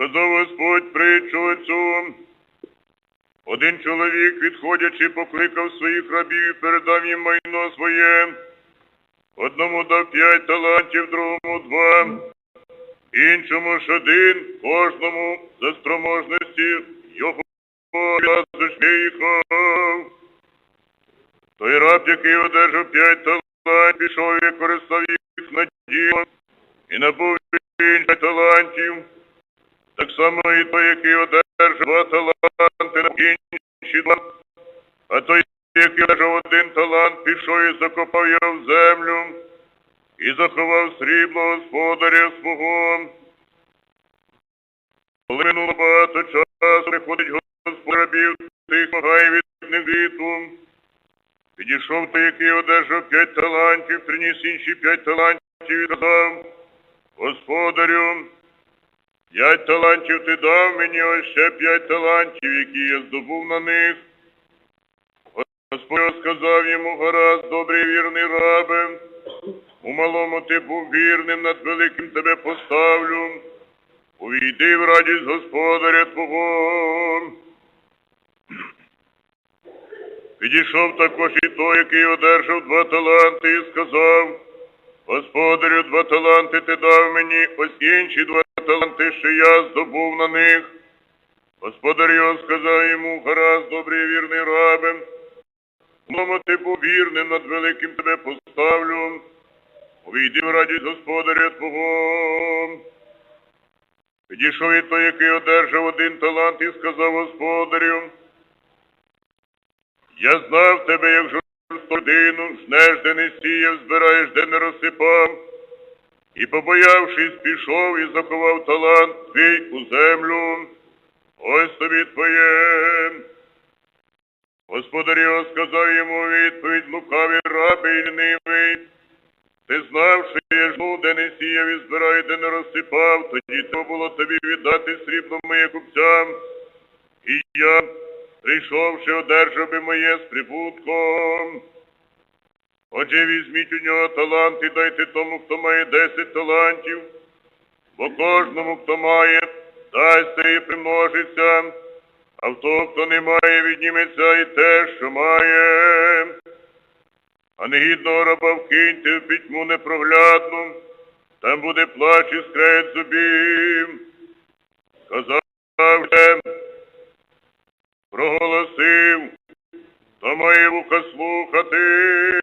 Сказав Господь притчу цю. Один чоловік, відходячи, покликав своїх рабів і передав їм майно своє. Одному дав п'ять талантів, другому два, іншому ж один, кожному за спроможності його виїхав. Той раб, який одержав п'ять талантів, пішов і використав їх на діло, і набув інших талантів. Так само і той, який одержав два таланти, на інші два. А той, який одержав один талант, пішов і закопав його в землю, і заховав срібло господаря свого. Коли минуло багато часу, приходить Господь рабів, тих магає від них віту. Підійшов той, який одержав п'ять талантів, приніс інші п'ять талантів і сказав, Господарю, п'ять талантів ти дав мені, ось ще п'ять талантів, які я здобув на них. Господь сказав йому, гаразд, добрий вірний рабе, у малому ти був вірним, над великим тебе поставлю. Увійди в радість господаря Твого. Підійшов також і той, який одержав два таланти, і сказав, Господарю, два таланти ти дав мені, ось інші два таланти, що я здобув на них. Господар його сказав йому, гаразд, добрий вірний рабе, Мамо, ти був вірним, над великим тебе поставлю. Увійди в радість господаря Твого. Підійшов і той, який одержав один талант, і сказав господарю, я знав тебе, як жорстку людину, жнеш, де не сіяв, збираєш, де не розсипав. І, побоявшись, пішов і заховав талант твій у землю. Ось тобі твоє. Господар його сказав йому відповідь лукавий раби і лінивий. Ти знав, що я жну, де не сіяв і збираю, де не розсипав, тоді то було тобі віддати срібло моє купцям. І я, прийшовши, одержав би моє з прибутком. Отже, візьміть у нього талант і дайте тому, хто має десять талантів, бо кожному, хто має, дасться і примножиться, а в того, хто не має, відніметься і те, що має. А негідного раба вкиньте в пітьму непроглядну, там буде плач і скрет зубів. Сказав же, проголосив, хто має вуха слухати,